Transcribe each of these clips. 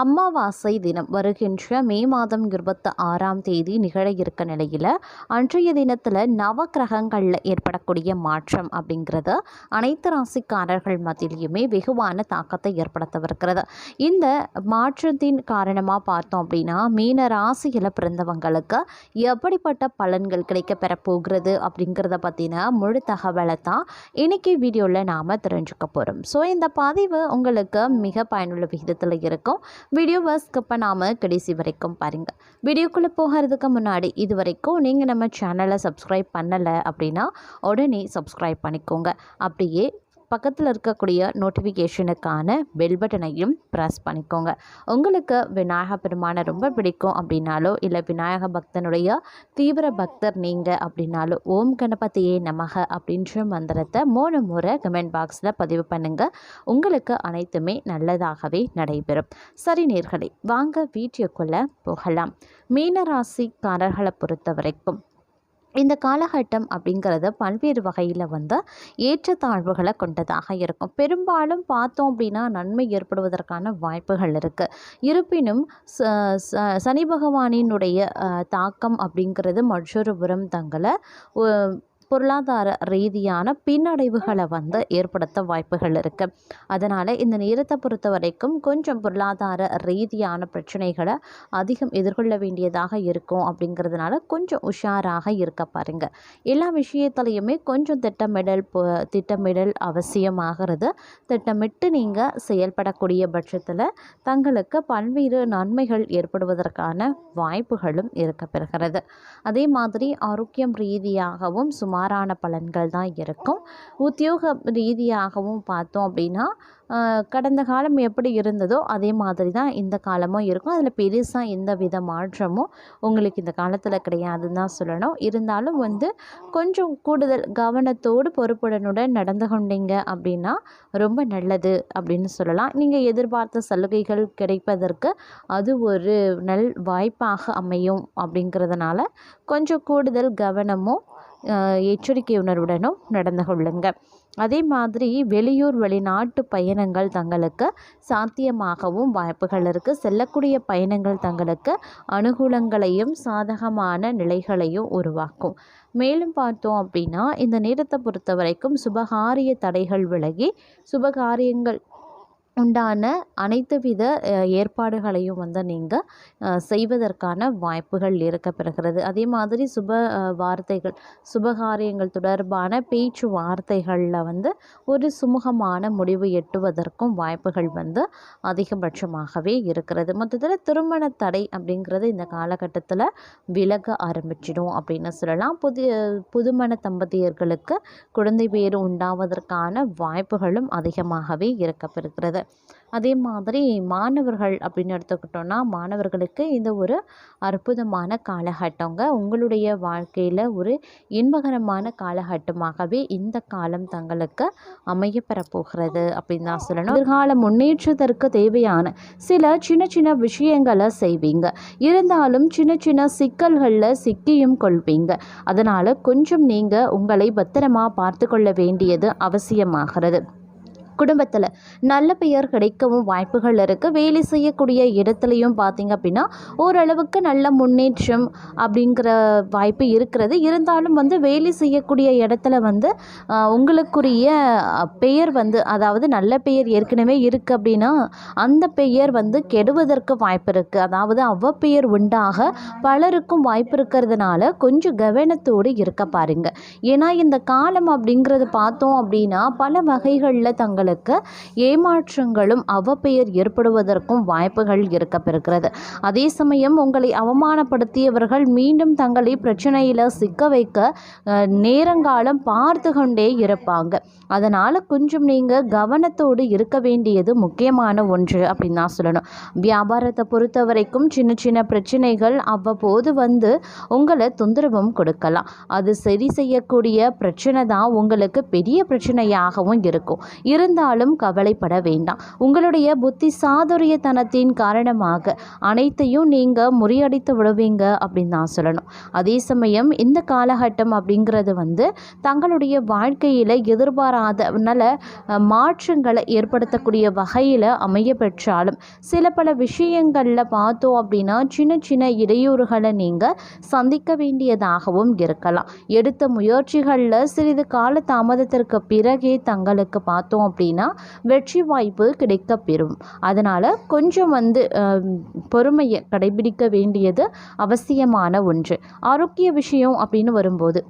அமாவாசை தினம் வருகின்ற மே மாதம் இருபத்தி ஆறாம் தேதி நிகழ இருக்க நிலையில் அன்றைய தினத்தில் நவக்கிரகங்களில் ஏற்படக்கூடிய மாற்றம் அப்படிங்கிறது அனைத்து ராசிக்காரர்கள் மத்தியிலையுமே வெகுவான தாக்கத்தை ஏற்படுத்தவிருக்கிறது. இந்த மாற்றத்தின் காரணமாக பார்த்தோம் அப்படின்னா மீன ராசியில் பிறந்தவங்களுக்கு எப்படிப்பட்ட பலன்கள் கிடைக்க பெறப்போகிறது அப்படிங்கிறத பற்றின முழு தகவலை தான் இன்றைக்கி வீடியோவில் நாம் தெரிஞ்சுக்க போகிறோம் ஸோ இந்த பதிவு உங்களுக்கு மிக பயனுள்ள விகிதத்தில் இருக்கும். வீடியோவை ஸ்கிப் பண்ணாமல் கடைசி வரைக்கும் பாருங்கள் வீடியோக்குள்ளே போகிறதுக்கு முன்னாடி இது வரைக்கும் நீங்கள் நம்ம சேனலை சப்ஸ்கிரைப் பண்ணலை அப்படின்னா உடனே சப்ஸ்கிரைப் பண்ணிக்கோங்க. அப்படியே பக்கத்தில் இருக்கக்கூடிய நோட்டிஃபிகேஷனுக்கான பெல் பட்டனையும் ப்ரெஸ் பண்ணிக்கோங்க. உங்களுக்கு விநாயக பெருமானை ரொம்ப பிடிக்கும் அப்படின்னாலோ இல்லை விநாயக பக்தனுடைய தீவிர பக்தர் நீங்கள் அப்படின்னாலோ ஓம் கணபதியே நமக அப்படின்ற மந்திரத்தை மூணு முறை கமெண்ட் பாக்ஸில் பதிவு பண்ணுங்கள் உங்களுக்கு அனைத்துமே நல்லதாகவே நடைபெறும். சரி நேர்களை வாங்க வீடியோக்குள்ளே போகலாம். மீனராசிக்காரர்களை பொறுத்த வரைக்கும் இந்த காலகட்டம் அப்படிங்கிறது பல்வேறு வகையில் வந்து ஏற்றத்தாழ்வுகளை கொண்டதாக இருக்கும். பெரும்பாலும் பார்த்தோம் அப்படின்னா நன்மை ஏற்படுவதற்கான வாய்ப்புகள் இருக்குது இருப்பினும் ச சனி பகவானினுடைய தாக்கம் அப்படிங்கிறது மற்றொரு புறம் தங்களை பொருளாதார ரீதியான பின்னடைவுகளை வந்து ஏற்படுத்த வாய்ப்புகள் இருக்குது அதனால் இந்த நேரத்தை பொறுத்த வரைக்கும் கொஞ்சம் பொருளாதார ரீதியான பிரச்சனைகளை அதிகம் எதிர்கொள்ள வேண்டியதாக இருக்கும் அப்படிங்கிறதுனால கொஞ்சம் உஷாராக இருக்க பாருங்க. எல்லா விஷயத்துலையுமே கொஞ்சம் திட்டமிடல் திட்டமிடல் அவசியமாகிறது. திட்டமிட்டு நீங்கள் செயல்படக்கூடிய பட்சத்தில் தங்களுக்கு பல்வேறு நன்மைகள் ஏற்படுவதற்கான வாய்ப்புகளும் இருக்க பெறுகிறது. அதே மாதிரி ஆரோக்கியம் ரீதியாகவும் மாறான பலன்கள் தான் இருக்கும். உத்தியோக ரீதியாகவும் பார்த்தோம் அப்படின்னா கடந்த காலம் எப்படி இருந்ததோ அதே மாதிரி தான் இந்த காலமும் இருக்கும். அதில் பெருசாக எந்த வித மாற்றமும் உங்களுக்கு இந்த காலத்தில் கிடையாதுன்னு தான் சொல்லணும். இருந்தாலும் வந்து கொஞ்சம் கூடுதல் கவனத்தோடு பொறுப்புடனுடன் நடந்து கொண்டீங்க அப்படின்னா ரொம்ப நல்லது அப்படின்னு சொல்லலாம். நீங்கள் எதிர்பார்த்த சலுகைகள் கிடைப்பதற்கு அது ஒரு நல் வாய்ப்பாக அமையும் அப்படிங்கிறதுனால கொஞ்சம் கூடுதல் கவனமும் எச்சரிக்கை உணர்வுடனும் நடந்து கொள்ளுங்கள் அதே மாதிரி வெளியூர் வெளிநாட்டு பயணங்கள் தங்களுக்கு சாத்தியமாகவும் வாய்ப்புகள் இருக்குது செல்லக்கூடிய பயணங்கள் தங்களுக்கு அனுகூலங்களையும் சாதகமான நிலைகளையும் உருவாக்கும். மேலும் பார்த்தோம் அப்படின்னா இந்த நேரத்தை பொறுத்த வரைக்கும் சுபகாரிய தடைகள் விலகி சுபகாரியங்கள் உண்டான அனைத்து வித ஏற்பாடுகளையும் வந்து நீங்கள் செய்வதற்கான வாய்ப்புகள் இருக்க பெறுகிறது அதே மாதிரி சுப வார்த்தைகள் சுபகாரியங்கள் தொடர்பான பேச்சு வார்த்தைகளில் வந்து ஒரு சுமூகமான முடிவு எட்டுவதற்கும் வாய்ப்புகள் வந்து அதிகபட்சமாகவே இருக்கிறது. மொத்தத்தில் திருமண தடை அப்படிங்கிறது இந்த காலகட்டத்தில் விலக ஆரம்பிச்சிடும் அப்படின்னு சொல்லலாம். புதிய புதுமண தம்பதியர்களுக்கு குழந்தை பேர் உண்டாவதற்கான வாய்ப்புகளும் அதிகமாகவே இருக்கப்பெறுகிறது. அதே மாதிரி மாணவர்கள் அப்படின்னு எடுத்துக்கிட்டோன்னா மாணவர்களுக்கு இந்த ஒரு அற்புதமான காலகட்டங்க. உங்களுடைய வாழ்க்கையில் ஒரு இன்பகரமான காலகட்டமாகவே இந்த காலம் தங்களுக்கு அமையப்பெறப் போகிறது அப்படின்னு தான் சொல்லணும். எதிர்கால முன்னேற்றத்திற்கு தேவையான சில சின்ன சின்ன விஷயங்களை செய்வீங்க. இருந்தாலும் சின்ன சின்ன சிக்கல்களில் சிக்கியும் கொள்வீங்க. அதனால் கொஞ்சம் நீங்கள் உங்களை பத்திரமா பார்த்து கொள்ள வேண்டியது அவசியமாகிறது. குடும்பத்தில் நல்ல பெயர் கிடைக்கவும் வாய்ப்புகள் இருக்குது வேலை செய்யக்கூடிய இடத்துலையும் பார்த்தீங்க அப்படின்னா ஓரளவுக்கு நல்ல முன்னேற்றம் அப்படிங்கிற வாய்ப்பு இருக்கிறது. இருந்தாலும் வந்து வேலை செய்யக்கூடிய இடத்துல வந்து உங்களுக்குரிய பெயர் வந்து அதாவது நல்ல பெயர் ஏற்கனவே இருக்குது அப்படின்னா அந்த பெயர் வந்து கெடுவதற்கு வாய்ப்பு இருக்குது அதாவது அவ்வப்பெயர் உண்டாக பலருக்கும் வாய்ப்பு இருக்கிறதுனால கொஞ்சம் கவனத்தோடு இருக்க பாருங்க. ஏன்னா இந்த காலம் அப்படிங்கிறது பார்த்தோம் அப்படின்னா பல வகைகளில் உங்களுக்கு ஏமாற்றங்களும் அவப்பெயர் ஏற்படுவதற்கும் வாய்ப்புகள் இருக்க பெறுகிறது. அதே சமயம் உங்களை அவமானப்படுத்தியவர்கள் மீண்டும் தங்களை பிரச்சனையில் சிக்க வைக்க நேரங்காலம் பார்த்து கொண்டே இருப்பாங்க. அதனால் கொஞ்சம் நீங்கள் கவனத்தோடு இருக்க வேண்டியது முக்கியமான ஒன்று அப்படின்னு தான் சொல்லணும். வியாபாரத்தை பொறுத்த வரைக்கும் சின்ன சின்ன பிரச்சனைகள் அவ்வப்போது வந்து உங்களை தொந்தரவும் கொடுக்கலாம். அது சரி செய்யக்கூடிய பிரச்சனை தான் உங்களுக்கு பெரிய பிரச்சனையாகவும் இருக்கும். இருந்த இருந்தாலும் கவலைப்பட வேண்டாம். உங்களுடைய புத்தி சாதுரியத்தனத்தின் காரணமாக அனைத்தையும் நீங்கள் முறியடித்து விடுவீங்க அப்படின்னு தான் சொல்லணும். அதே சமயம் இந்த காலகட்டம் அப்படிங்கிறது வந்து தங்களுடைய வாழ்க்கையில் எதிர்பாராத நல்ல மாற்றங்களை ஏற்படுத்தக்கூடிய வகையில் அமைய பெற்றாலும் சில பல விஷயங்களில் பார்த்தோம் அப்படின்னா சின்ன சின்ன இடையூறுகளை நீங்கள் சந்திக்க வேண்டியதாகவும் இருக்கலாம். எடுத்த முயற்சிகளில் சிறிது கால தாமதத்திற்கு பிறகே தங்களுக்கு பார்த்தோம் அப்படின்னா வெற்றி வாய்ப்பு கிடைக்கப்பெறும். அதனால் கொஞ்சம் வந்து பொறுமையை கடைபிடிக்க வேண்டியது அவசியமான ஒன்று. ஆரோக்கிய விஷயம் அப்படின்னு வரும்போது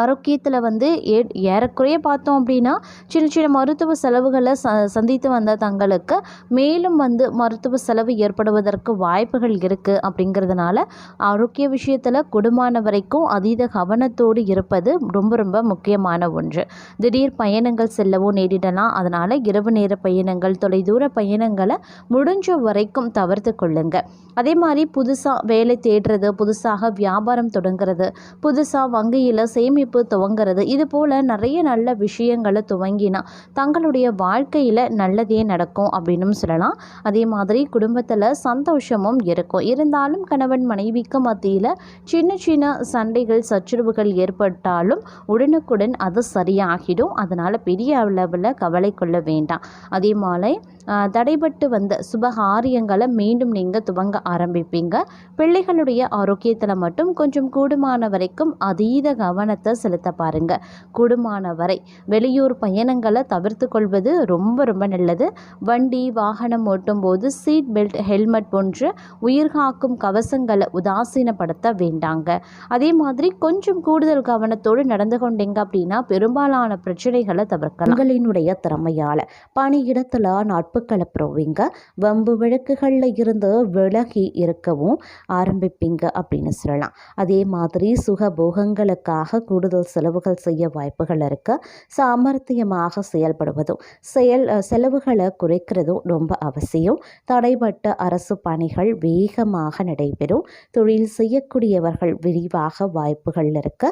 ஆரோக்கியத்தில் வந்து ஏ ஏறக்குறைய பார்த்தோம் அப்படின்னா சின்ன சின்ன மருத்துவ செலவுகளை ச சந்தித்து வந்த தங்களுக்கு மேலும் வந்து மருத்துவ செலவு ஏற்படுவதற்கு வாய்ப்புகள் இருக்குது அப்படிங்கிறதுனால ஆரோக்கிய விஷயத்தில் குடும்பமான வரைக்கும் அதீத கவனத்தோடு இருப்பது ரொம்ப ரொம்ப முக்கியமான ஒன்று. திடீர் பயணங்கள் செல்லவோ நேரிடலாம். அதனால் இரவு நேர பயணங்கள் தொலைதூர பயணங்களை முடிஞ்ச வரைக்கும் தவிர்த்து கொள்ளுங்க. அதே மாதிரி புதுசாக வேலை தேடுறது புதுசாக வியாபாரம் தொடங்குறது புதுசாக வங்கியில் சேமிப்பு துவங்குறது. இது போல் நிறைய நல்ல விஷயங்களை துவங்கினா தங்களுடைய வாழ்க்கையில் நல்லதே நடக்கும் அப்படின்னு சொல்லலாம். அதே மாதிரி குடும்பத்தில் சந்தோஷமும் இருக்கும். இருந்தாலும் கணவன் மனைவிக்கு மத்தியில் சின்ன சின்ன சண்டைகள் சச்சரவுகள் ஏற்பட்டாலும் உடனுக்குடன் அது சரியாகிடும். அதனால் பெரிய அளவில் கவலை கொள்ள வேண்டாம். அதே மாதிரி தடைபட்டு வந்த சுபகாரியங்களை மீண்டும் நீங்கள் துவங்க ஆரம்பிப்பீங்க. பிள்ளைகளுடைய ஆரோக்கியத்தில் மட்டும் கொஞ்சம் கூடுமான வரைக்கும் அதீத கவனத்தை செலுத்த பாருங்க. கூடுமான வரை வெளியூர் பயணங்களை தவிர்த்து கொள்வது ரொம்ப ரொம்ப நல்லது. வண்டி வாகனம் ஓட்டும் போது சீட் பெல்ட் ஹெல்மெட் போன்ற உயிர்காக்கும் கவசங்களை உதாசீனப்படுத்த வேண்டாங்க. அதே மாதிரி கொஞ்சம் கூடுதல் கவனத்தோடு நடந்து கொண்டீங்க அப்படின்னா பெரும்பாலான பிரச்சனைகளை தவிர்க்கலாம். உங்களினுடைய திறமையால் பணியிடத்தில் நட்புகளை பெறுவீங்க வம்பு வழக்குகளில் இருந்து விலகி இருக்கவும் ஆரம்பிப்பீங்க அப்படின்னு சொல்லலாம். அதே மாதிரி சுகபோகங்களுக்காக கூடுதல் செலவுகள் செய்ய வாய்ப்புகள் இருக்க. சாமர்த்தியமாக செயல்படுவதும் செயல் செலவுகளை குறைக்கிறதும் ரொம்ப அவசியம். தடைபட்ட அரசு பணிகள் வேகமாக நடைபெறும். தொழில் செய்யக்கூடியவர்கள் விரிவாக வாய்ப்புகள் இருக்க.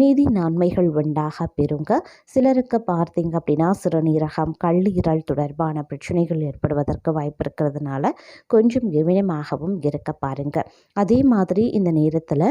நிதி நன்மைகள் உண்டாக பெறுங்க. சிலருக்கு பார்த்தீங்க அப்படின்னா சிறுநீரகம் கல்லீரல் தொடர்பான பிரச்சனைகள் ஏற்படுவதற்கு வாய்ப்பு இருக்கிறதுனால கொஞ்சம் கவனமாகவும் இருக்க பாருங்க. அதே மாதிரி இந்த நேரத்தில்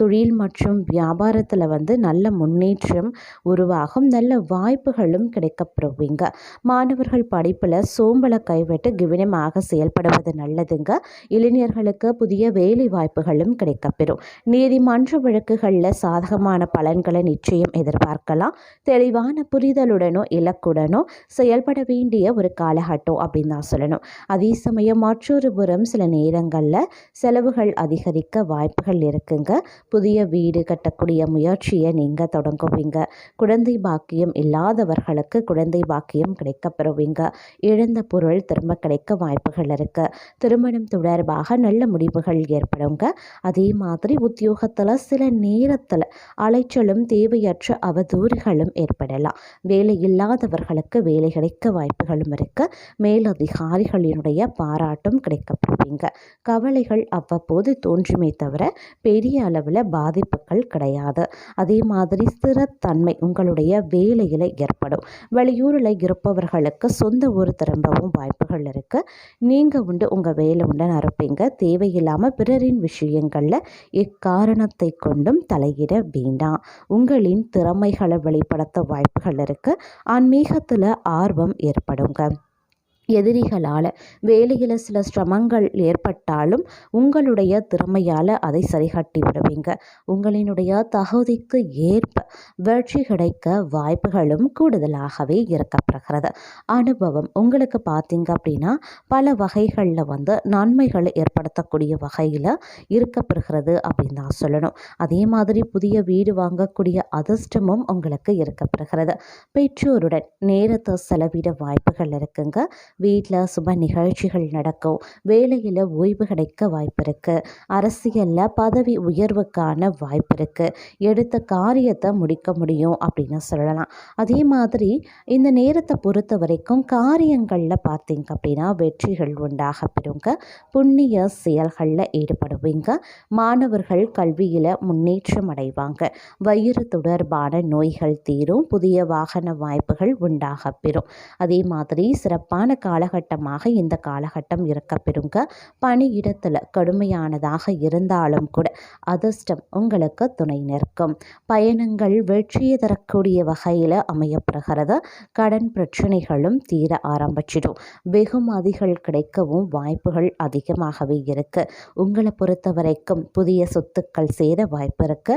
தொழில் மற்றும் வியாபாரத்தில் வந்து நல்ல முன்னேற்றம் உருவாகும் நல்ல வாய்ப்புகளும் கிடைக்கப்பெறுவீங்க. மாணவர்கள் படிப்பில் சோம்பலை கைவிட்டு கவனமாக செயல்படுவது நல்லதுங்க. இளைஞர்களுக்கு புதிய வேலை வாய்ப்புகளும் கிடைக்கப்பெறும். நீதிமன்ற வழக்குகளில் சாதகமான பலன்களை நிச்சயம் எதிர்பார்க்கலாம். தெளிவான புரிதலுடனோ இலக்குடனோ செயல்பட வேண்டிய ஒரு காலகட்டம் அப்படின்னு தான் சொல்லணும். அதே சமயம் மற்றொரு புறம் சில நேரங்களில் செலவுகள் அதிகரிக்க வாய்ப்புகள் இருக்குங்க. புதிய வீடு கட்டக்கூடிய முயற்சியை நீங்கள் தொடங்குவீங்க. குழந்தை பாக்கியம் இல்லாதவர்களுக்கு குழந்தை பாக்கியம் கிடைக்கப்பெறுவீங்க. இழந்த பொருள் திரும்ப கிடைக்க வாய்ப்புகள் இருக்கு. திருமணம் தொடர்பாக நல்ல முடிவுகள் ஏற்படுங்க. அதே மாதிரி உத்தியோகத்தில் சில நேரத்தில் அலைச்சலும் தேவையற்ற அவதூறுகளும் ஏற்படலாம். வேலை இல்லாதவர்களுக்கு வேலை கிடைக்க வாய்ப்புகளும் இருக்கு. மேலதிகாரிகளினுடைய பாராட்டும் கிடைக்கப்பெறுவீங்க கவலைகள் அவ்வப்போது தோன்றுமே தவிர பெரிய அளவில் பாதிப்புகள் கிடையாது. அதே மாதிரி ஸ்திரத்தன்மை உங்களுடைய வேலையில் ஏற்படும். வெளியூரில் இருப்பவர்களுக்கு சொந்த ஊர் திரும்பவும் வாய்ப்புகள் இருக்குது நீங்கள் உண்டு உங்கள் வேலை உண்டு நிரப்பீங்க தேவையில்லாமல் பிறரின் விஷயங்களில் இக்காரணத்தை கொண்டும் தலையிட வேண்டாம். உங்களின் திறமைகளை வெளிப்படுத்த வாய்ப்புகள் இருக்குது ஆன்மீகத்தில் ஆர்வம் ஏற்படுங்க. எதிரிகளால் வேலையில் சில சிரமங்கள் ஏற்பட்டாலும் உங்களுடைய திறமையால் அதை சரிகட்டி விடுவீங்க. உங்களினுடைய தகுதிக்கு ஏற்ப வெற்றி கிடைக்க வாய்ப்புகளும் கூடுதலாகவே இருக்கப்படுகிறது அனுபவம். உங்களுக்கு பார்த்தீங்க அப்படின்னா பல வகைகளில் வந்து நன்மைகளை ஏற்படுத்தக்கூடிய வகையில் இருக்கப்படுகிறது அப்படின்னு தான் சொல்லணும். அதே மாதிரி புதிய வீடு வாங்கக்கூடிய அதிர்ஷ்டமும் உங்களுக்கு இருக்கப்படுகிறது பெற்றோருடன் நேரத்தை செலவிட வாய்ப்புகள் இருக்குங்க. வீட்டில் சுப நிகழ்ச்சிகள் நடக்கும். வேலையில் ஓய்வு கிடைக்க வாய்ப்பு இருக்குது அரசியலில் பதவி உயர்வுக்கான வாய்ப்பு இருக்குது எடுத்த காரியத்தை முடிக்க முடியும் அப்படின்னு சொல்லலாம். அதே மாதிரி இந்த நேரத்தை பொறுத்த வரைக்கும் காரியங்களில் பார்த்தீங்க அப்படின்னா வெற்றிகள் உண்டாக பெறுங்க. புண்ணிய செயல்களில் ஈடுபடுவீங்க. மாணவர்கள் கல்வியில் முன்னேற்றம் அடைவாங்க. வயிறு தொடர்பான நோய்கள் தீரும். புதிய வாகன வாய்ப்புகள் உண்டாக பெறும். அதே மாதிரி சிறப்பான காலகட்டமாக இந்த காலகட்டம் இருக்க பெறுங்க. பணியிடத்தில் கடுமையானதாக இருந்தாலும் கூட அதிர்ஷ்டம் உங்களுக்கு துணை நிற்கும். பயணங்கள் வெற்றியை தரக்கூடிய வகையில் அமையப்படுகிறது கடன் பிரச்சனைகளும் தீர ஆரம்பிச்சிடும். வெகுமதிகள் கிடைக்கவும் வாய்ப்புகள் அதிகமாகவே இருக்கு. உங்களை பொறுத்த வரைக்கும் புதிய சொத்துக்கள் சேர வாய்ப்பு இருக்கு.